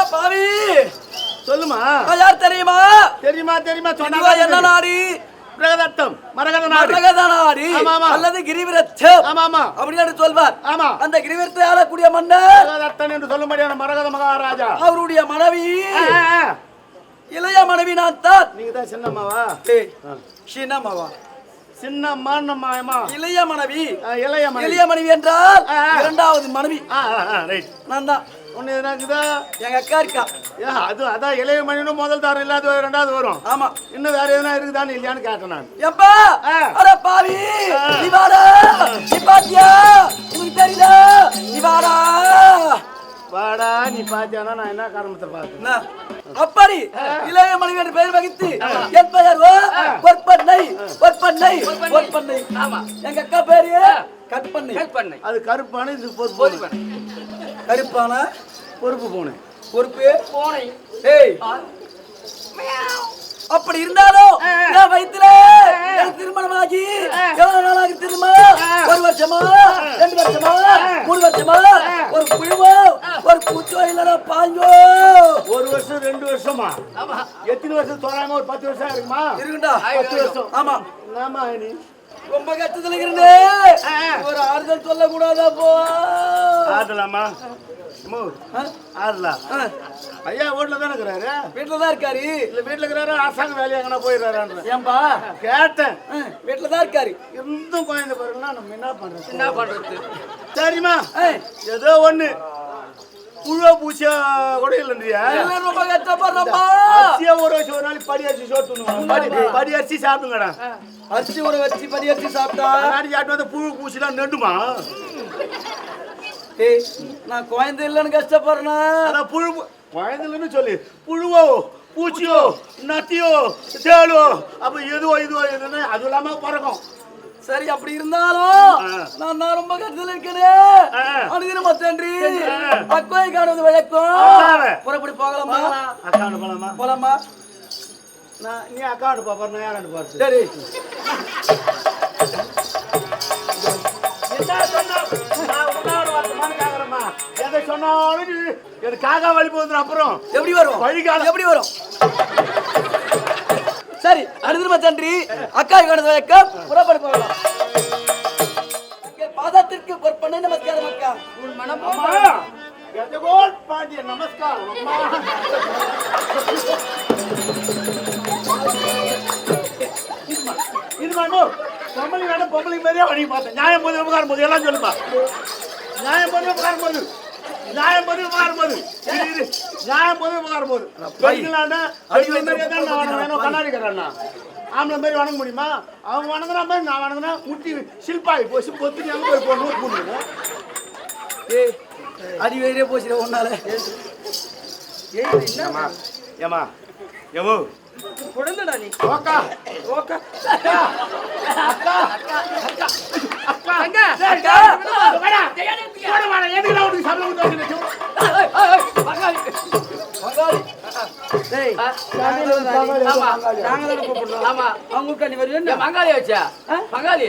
அட பாவி? சொல்லுமா? யார் தெரியுமா? தெரியுமா தெரியுமா? சொன்னா என்ன நாடி? பிரகதத்தம் மரகத நாடு. மரகத நாடி ஆமா, ஆமா. அல்லது கிரிவிரச்சம். ஆமா ஆமா அப்படின்னு சொல்வார். ஆமா. அந்த கிரிவிரத்தை ஆளக்கூடிய மன்னர் பிரகதத்தன் என்று சொல்லும்படியான மரகத மகாராஜா. அவருடைய மனைவி. இளைய மனைவி நான் தான். நீங்க தான் சின்னம்மாவா? சின்னம்மா இளைய மனைவி. இளைய மனைவி. என்றால். இரண்டாவது மனைவி. நான் தான். ஒண்ணு எதுனாக்குதா எங்க அக்கா இருக்கா. ஏ அது அதான் இளைய மணினும் முதல் தாரம் இல்லாத ரெண்டாவது வரும். ஆமா. இன்னும் வேற எதுனா இருக்குதான்னு இல்லையான்னு கேட்டேன் நான். எப்பா. அட பாவி. ஆ. நீ வாடா நீ பாத்தியா? உனக்கு தெரியல நீ வாடா நீ பாத்தியானா? நான் என்ன காரணத்தை பார்த்தேன்? அப்படி. இளைய மனைவி பெயர் வகித்து என் பெயர் பொற்பண்ணை பொற்பண்ணை பொற்பண்ணை ஆமா. எங்க அக்கா பேரு? கற்பண்ணை ஹெல்ப் பண்ணு. அது கருப்பானு இது பொறுப்பு. போதி பூனை. பண்ணு கருப்பான பொறுப்பு போனேன். பொறுப்பு? போனை ஏய். அப்படி இருந்தாலும் என் வயித்துல எனக்கு திருமணமாகி எவ்வளவு நாளாகி திரும்ப ஒரு வருஷமா? ரெண்டு வருஷமா? மூணு வருஷமா? ஒரு புழுவோ? ஒரு பூச்சோ இல்லைன்னா பாஞ்சோ? ஒரு வருஷம் ரெண்டு வருஷமா? எத்தனை வருஷம் தோறாம ஒரு பத்து வருஷம் இருக்குமா இருக்குண்டா. பத்து வருஷம். ஆமா. ஆமா நீ ரொம்ப கஷ்டத்துல இருந்தேன் ஒரு ஆறுதல் சொல்ல கூடாதா போ ஆடலாமா அம்மோ, ஆடலா ஐயா வீட்டுல தானே இருக்கிறாரு? வீட்டுலதான் இருக்காரு. இல்ல வீட்டுல இருக்கிறாரு அரசாங்க வேலையா எங்கன்னா போயிடுறாரு ஏன்பா? கேட்டேன். வீட்டுலதான் இருக்காரு. இருந்தும் குழந்தை பாருங்கன்னா நம்ம என்ன பண்றது? என்ன பண்றது? சரிம்மா. ஏதோ ஒண்ணு. கஷ்டப்படுறப்பா அரிசியா ஒரு வருஷம் ஒரு நாளைக்கு படி அரிசி சோத்துணும் படி படி அரிசி சாப்பிடுங்கடா. அரிசி ஊற வச்சு அரிசி சாப்பிட்டா? நாடி வந்து புழு பூச்சிலாம் நெடுமா ஏய், நான் குழந்தை இல்லைன்னு கஷ்டப்படுறேன்? அதான் புழு குழந்தைலன்னு சொல்லி. புழுவோ பூச்சியோ நத்தியோ தேளோ அப்ப எதுவோ இதுவோ எதுன்னு அது இல்லாம பிறக்கும். சரி அப்படி இருந்தாலும். நான் நான் ரொம்ப கஷ்டத்தில் இருக்கிறேன். அனுதினம் ஆ. அக்கோயை காணுவது வழக்கம். புறப்படி போகலாமா? அக்காண்டு போலாமா? போலாமா? நான் நீ அக்காண்டு பாப்பாரு நான் யாராண்டு பார்த்து சரி. எதை சொன்னாலும் நீ எனக்கு காக்கா வழி போகுது அப்புறம் எப்படி வரும்? வழிகாலம். எப்படி வரும்? சரி அனுதினம் மத்தன்றி அக்காவை காணுவது வழக்கம். புறப்படி நமஸ்காரம் பொம்பளை வேணும் பொம்பளை மாதிரியே வழி பார்த்தேன் நியாயம் போது உபகாரம் போது எல்லாம் சொல்லுமா நியாயம் போது உபகாரம் போது நியாயம் போது உபகாரம் போது. நியாயம் போது உபகாரம் போது வேணும் கண்ணாடிக்கிறேன்னா ஆம்பளை மாதிரி வணங்க முடியுமா அவங்க வணங்குற மாதிரி நான் வணங்கினா முட்டி சில்பாய் போச்சு பொத்து அங்கே போய் போடணும் ஏய் அடி வேறே போச்சுட ஒன்னால ஏமா ஏமா ஏமோ குழந்தைடா நீ. ஓக்கா ஓக்கா அக்கா. அக்கா. அக்கா. அக்கா அங்க. அக்கா வாடா. வாடா வாடா. எதுக்கு நான் உனக்கு சம்பளம் கொடுத்து டேய் ஆமா. நாங்க தான கூப்பிடுறோம் ஆமா அவங்க கூப்பிட்டா நீ வருவேன் ஏன் மங்காளி வச்சா? மங்காளி